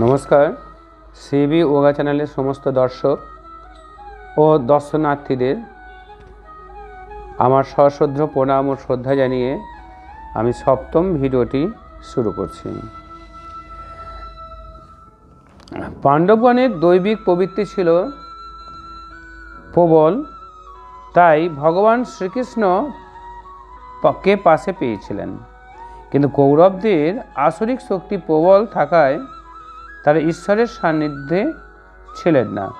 নমস্কার। সিবি ওগা চ্যানেলের সমস্ত দর্শক ও দর্শনার্থীদের আমার সশ্রদ্ধ প্রণাম ও শ্রদ্ধা জানিয়ে আমি সপ্তম ভিডিওটি শুরু করছি। পাণ্ডবগণের দৈবিক প্রবৃত্তি ছিল প্রবল, তাই ভগবান শ্রীকৃষ্ণ কে পাশে পেয়েছিলেন। কিন্তু কৌরবদের আসরিক শক্তি প্রবল থাকায় তারা ঈশ্বরের সান্নিধ্যে ছিলেন না।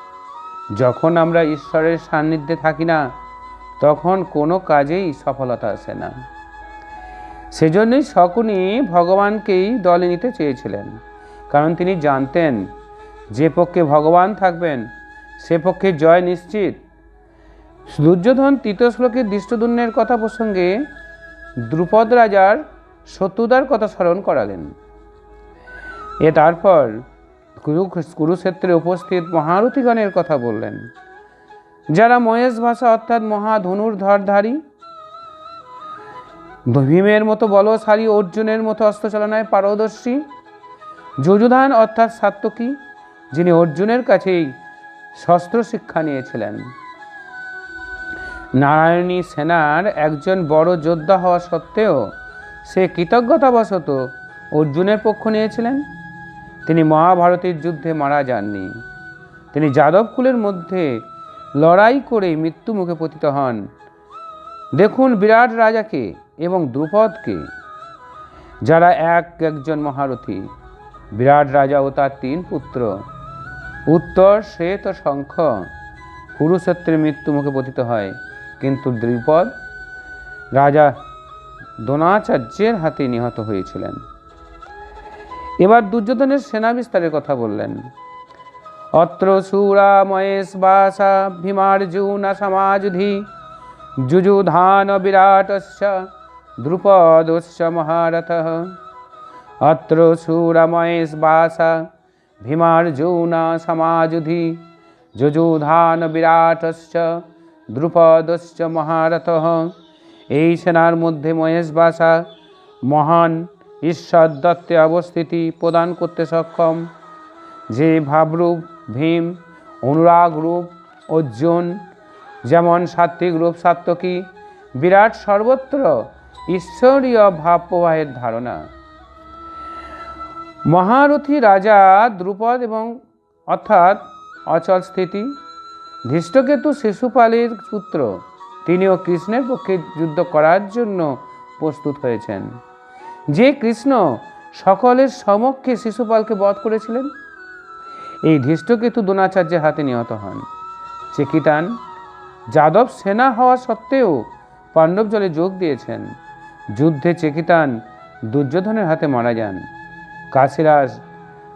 যখন আমরা ঈশ্বরের সান্নিধ্যে থাকি না, তখন কোনো কাজেই সফলতা আসে না। সেজন্যই শকুনি ভগবানকেই দলে নিতে চেয়েছিলেন। কারণ তিনি জানতেন, যে পক্ষে ভগবান থাকবেন, সে পক্ষে জয় নিশ্চিত। দুর্যোধন তৃতীয় শ্লোকের দৃষ্টদুন্নের কথা প্রসঙ্গে দ্রুপদ রাজার শত্রুদার কথা স্মরণ করালেন। এ তারপর কুরুক্ষেত্রে উপস্থিত মহারথীগণের কথা বললেন। যারা মহেশ ভাষা অর্থাৎ মহাধনুর ধরধারী ভীমের মতো বলশালী, অর্জুনের মতো অস্ত্র অস্ত্রচালনায় পারদর্শী যজুধান অর্থাৎ সাত্তকী যিনি অর্জুনের কাছেই শস্ত্র শিক্ষা নিয়েছিলেন। নারায়ণী সেনার একজন বড় যোদ্ধা হওয়া সত্ত্বেও সে কৃতজ্ঞতাবশত অর্জুনের পক্ষ নিয়েছিলেন। তিনি মহাভারতের যুদ্ধে মারা যাননি। তিনি যাদবকুলের মধ্যে লড়াই করে মৃত্যু মুখে পতিত হন। দেখুন বিরাট রাজাকে এবং দ্রুপদকে, যারা এক একজন মহারথী। বিরাট রাজা ও তার তিন পুত্র। উত্তর শ্বেত শঙ্খ কুরুক্ষেত্রে মৃত্যু মুখে পতিত হয়। কিন্তু দ্রুপদ রাজা দ্রোণাচার্যের হাতে নিহত হয়েছিলেন। এবার দুর্যোধনের সেনা বিস্তারের কথা বললেন। অত্র সুরা মহেশ বাসা ভীমার্জুন সমাজুধি, যুযুধান বিরাটস্য দ্রুপদস্য মহারথ। অত্র সুরা মহেশ বাসা ভীমার্জুন সমাজুধি, যুযুধান বিরাটস্য দ্রুপদস্য মহারথ। এই সেনার মধ্যে মহেশ বাসা মহান ঈশ্বর দত্তে অবস্থিতি প্রদান করতে সক্ষম। যে ভাবরূপ, ভীম, অনুরাগ রূপ, অর্জুন, যেমন সাত্ত্বিক রূপ সাত্তকী বিরাট সর্বত্র ঈশ্বরীয় ভাব প্রবাহের ধারণা। মহারথী রাজা দ্রুপদ এবং অর্থাৎ অচল স্থিতি, ধৃষ্টকেতু শিশুপালের পুত্র, তিনিও কৃষ্ণের পক্ষে যুদ্ধ করার জন্য প্রস্তুত হয়েছেন। যে কৃষ্ণ সকলের সমক্ষে শিশুপালকে বধ করেছিলেন, এই ধৃষ্টকেতু দ্রোণাচার্যের হাতে নিহত হন। চেকিতান যাদব সেনা হওয়া সত্ত্বেও পাণ্ডব জলে যোগ দিয়েছেন। যুদ্ধে চেকিতান দুর্যোধনের হাতে মারা যান। কাশিরাজ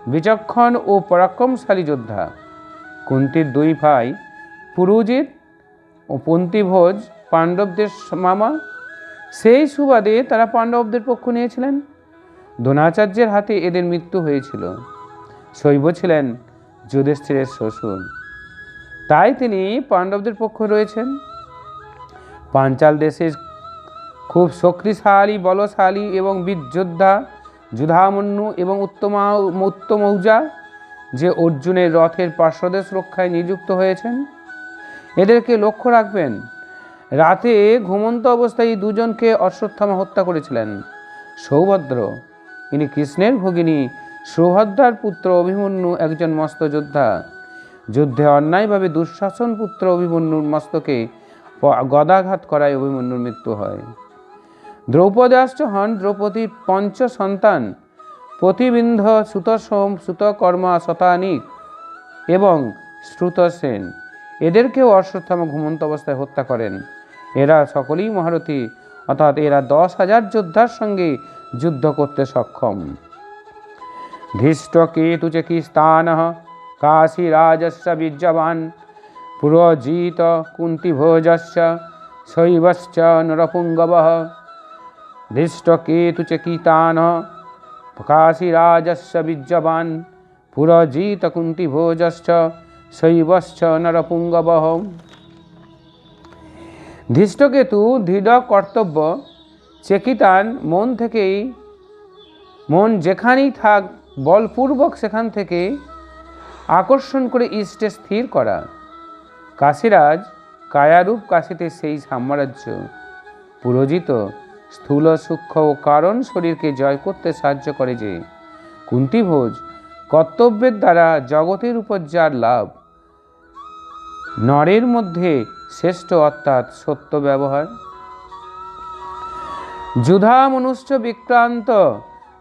বিচক্ষণ ও পরাক্রমশালী যোদ্ধা। কুন্তির দুই ভাই পুরুজিৎ ও পন্তিভোজ পাণ্ডবদের মামা সেই সুবাদে তারা পাণ্ডবদের পক্ষ নিয়েছিলেন। দ্রোণাচার্যের হাতে এদের মৃত্যু হয়েছিল। শৈব ছিলেন যুধিষ্ঠিরের শ্বশুর। তাই তিনি পাণ্ডবদের পক্ষ রয়েছেন। পাঞ্চাল দেশের খুব শক্তিশালী, বলশালী এবং বীর যোদ্ধা যুধামন্যু এবং উত্তমা, উত্তমৌজা, যে অর্জুনের রথের পার্শ্বদেশ রক্ষায় নিযুক্ত হয়েছেন। এদেরকে লক্ষ্য রাখবেন রাতে ঘুমন্ত অবস্থায় এই দুজনকে অশ্বত্থামা হত্যা করেছিলেন। সৌভদ্র, ইনি কৃষ্ণের ভগিনী। সুভদ্রার পুত্র অভিমন্যু একজন মস্ত যোদ্ধা। যুদ্ধে অন্যায়ভাবে দুঃশাসন পুত্র অভিমন্যুর মস্তকে গদাঘাত করায় অভিমন্যুর মৃত্যু হয়। দ্রৌপদাশ্চ হন। দ্রৌপদীর পঞ্চ সন্তান প্রতিবিন্ধ সুতসোম, সুতকর্মা শতানিক এবং শ্রুতসেন। এদেরকেও অশ্বত্থামা ঘুমন্ত অবস্থায় হত্যা করেন। এরা সকলেই মহারথী, অর্থাৎ এরা দশ হাজার যোদ্ধার সঙ্গে যুদ্ধ করতে সক্ষম। ধৃষ্টকেতু চিকিস্তান কাশীরাজস্য বীর্যবান, পুরজিত কুন্তিভোজস্য শৈবশ্চ নরপুঙ্গব। ধৃষ্টকেতু চিকিতান কাশীরাজস্য বীর্যবান, পুরজিত কুন্তিভোজশ্চ শৈবশ্চ নরপুঙ্গব। ধৃষ্টকেতু দৃঢ় কর্তব্য চেকিতান মন থেকেই, মন যেখানেই থাক, বলপূর্বক সেখান থেকে আকর্ষণ করে ইষ্টে স্থির করা। কাশীরাজ, কায়ারূপ কাশীতে সেই সাম্রাজ্য। পুরোজিত, স্থূল, সূক্ষ্ম ও কারণ শরীরকে জয় করতে সাহায্য করে যে। কুন্তিভোজ, কর্তব্যের দ্বারা জগতের উপর যার লাভ। নরের মধ্যে শ্রেষ্ঠ অর্থাৎ সত্য ব্যবহার। যুধা মনুষ্য বিক্রান্ত,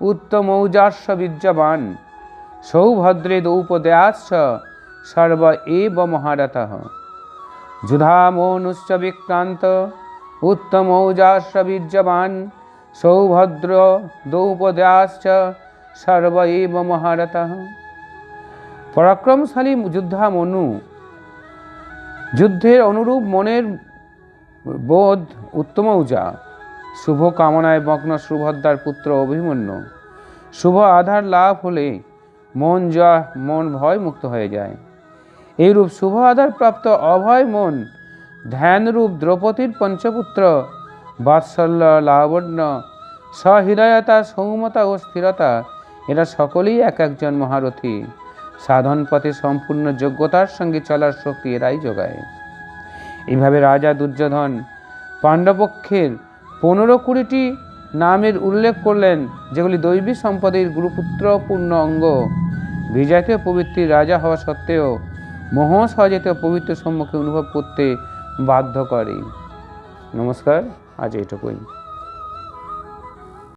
উত্তম ঔজাস্য বীর্যবান সৌভদ্রে দৌপদয়াশ্চ সর্ব এব মহারথ। যুধা মনুষ্য বিক্রান্ত, উত্তম ঔজাস্য বীর্যবান সৌভদ্র দৌপদয়াশ্চ সর্ব এব মহারথ। পরাক্রমশালী যোদ্ধা মনু যুদ্ধের অনুরূপ মনের বোধ উত্তমৌজা শুভ কামনায় মগ্ন সুভদ্রার পুত্র অভিমন্যু। শুভ আধার লাভ হলে মন যা মন ভয় মুক্ত হয়ে যায়। এইরূপ শুভ আধার প্রাপ্ত অভয় মন, ধ্যানরূপ দ্রৌপদীর পঞ্চপুত্র, বাৎসল্য লাবণ্য, সহৃদয়তা সৌমতা ও স্থিরতা, এরা সকলেই এক একজন মহারথী। সাধন পথে সম্পূর্ণ যোগ্যতার সঙ্গে চলার শক্তি এরাই যোগায়। এইভাবে রাজা দুর্যোধন পাণ্ডবপক্ষের পনেরো কুড়িটি নামের উল্লেখ করলেন, যেগুলি দৈবী সম্পদের গুরুপুত্রপূর্ণ অঙ্গ। বিজাতীয় প্রবৃত্তির রাজা হওয়া সত্ত্বেও মোহ সহজাতীয় পবিত্র সম্মুখে অনুভব করতে বাধ্য করে। নমস্কার, আজ এইটুকুই।